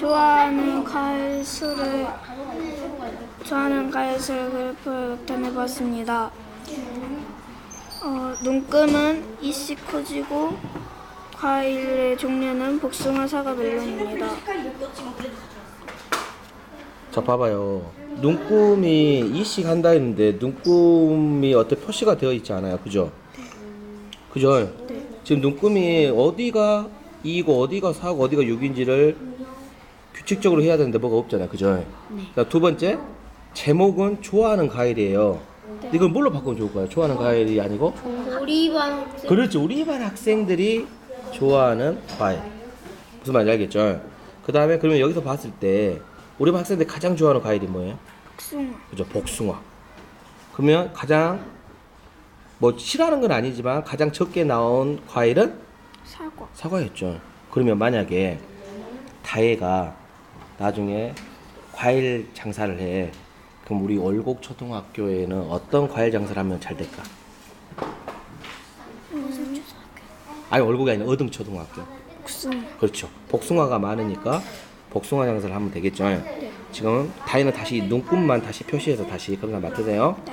좋아하는 가수를 좋아하는 가수를 그래프를 나타내봤습니다. 어, 눈금은 이씨 커지고 과일의 종류는 복숭아, 사과, 멜론입니다. 자 봐봐요 눈금이 이식 한다 했는데 눈금이 어떤 표시가 되어 있지 않아요 그죠? 그죠? 네. 지금 눈금이 어디가 2고 어디가 4고 어디가 6인지를 규칙적으로 해야 되는데 뭐가 없잖아요 그죠? 네. 자, 두 번째 제목은 좋아하는 과일이에요 네. 이걸 뭘로 바꾸면 좋을까요? 좋아하는 과일이 아니고 우리 반 학생 그렇죠. 우리 반 학생들이 좋아하는 과일. 무슨 말인지 알겠죠? 그 다음에 그러면 여기서 봤을 때 우리 반 학생들이 가장 좋아하는 과일이 뭐예요? 복숭아, 그죠? 복숭아. 그러면 가장 뭐 싫어하는 건 아니지만 가장 적게 나온 과일은 사과, 사과였죠. 그러면 만약에 다혜가 나중에 과일 장사를 해. 그럼 우리 월곡 초등학교에는 어떤 과일 장사를 하면 잘 될까? 아니 월곡이 아니라 어등 초등학교. 복숭아, 그렇죠. 복숭아가 많으니까 복숭아 장사를 하면 되겠죠. 지금 다이는 다시 눈금만 다시 표시해서 다시 그런 거 맡으세요. 네.